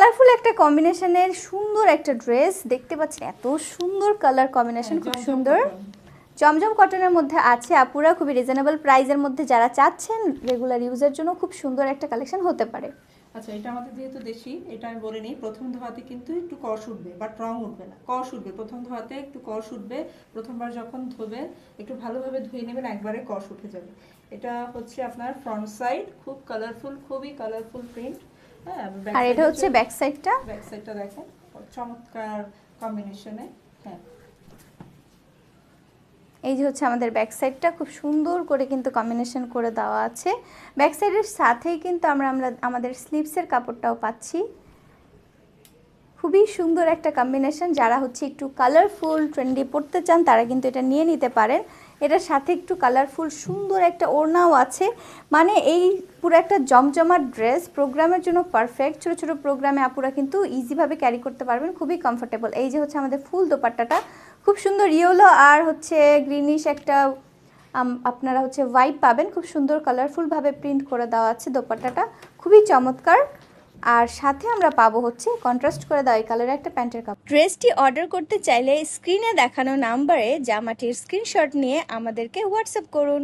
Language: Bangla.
কালারফুল একটা কম্বিনেশনের সুন্দর একটা ড্রেস। দেখতে পাচ্ছেন এত সুন্দর কালার কম্বিনেশন খুব সুন্দর। জমজম কটনের মধ্যে আছে আপুরা খুবই রিজনেবল প্রাইসের মধ্যে যারা চাচ্ছেন রেগুলার ইউজের জন্য খুব সুন্দর একটা কালেকশন হতে পারে। আচ্ছা এটা আমাদের যেহেতু দেশি এটা আমি বলে নিই। প্রথম ধোয়াতে কিন্তু একটু কষ উঠবে বাট রং উঠবে না। কষ উঠবে প্রথম ধোয়াতে একটু কষ উঠবে প্রথমবার যখন ধোবে একটু ভালোভাবে ধুয়ে নেবেন একবারে কষ উঠে যাবে। এটা হচ্ছে আপনার ফ্রন্ট সাইড খুব কালারফুল খুবই কালারফুল প্রিন্ট হ্যাঁ আর এটা হচ্ছে ব্যাক সাইডটা ব্যাক সাইডটা দেখেন চমৎকার কম্বিনেশনে হ্যাঁ। এই যে হচ্ছে আমাদের ব্যাক সাইডটা খুব সুন্দর করে কিন্তু কম্বিনেশন করে দেওয়া আছে। ব্যাক সাইডের সাথেই কিন্তু আমরা আমরা আমাদের স্লিভসের কাপড়টাও পাচ্ছি। খুবই সুন্দর একটা কম্বিনেশন যারা হচ্ছে একটু কালারফুল ট্রেন্ডি পড়তে চান, তারা কিন্তু এটা নিয়ে নিতে পারেন। এটার সাথে একটু কালারফুল সুন্দর একটা ওড়নাও আছে। মানে এই পুরো একটা জমজমাট ড্রেস প্রোগ্রামের জন্য পারফেক্ট ছোটো ছোটো প্রোগ্রামে আপুরা কিন্তু ইজিভাবে ক্যারি করতে পারবেন, খুবই কমফোর্টেবল এই যে হচ্ছে আমাদের ফুল দোপাট্টাটা, খুব সুন্দর ইয়েলো আর হচ্ছে গ্রিনিশ একটা আপনারা হচ্ছে হোয়াইট পাবেন। খুব সুন্দর কালারফুলভাবে প্রিন্ট করে দেওয়া আছে দোপাট্টাটা। খুবই চমৎকার। আর সাথে আমরা পাবো হচ্ছে কন্ট্রাস্ট করে দেওয়া এই কালারের একটা প্যান্টের কাপড়। ড্রেসটি অর্ডার করতে চাইলে স্ক্রিনে দেখানো নাম্বারে জামাটির স্ক্রিনশট নিয়ে আমাদেরকে হোয়াটসঅ্যাপ করুন।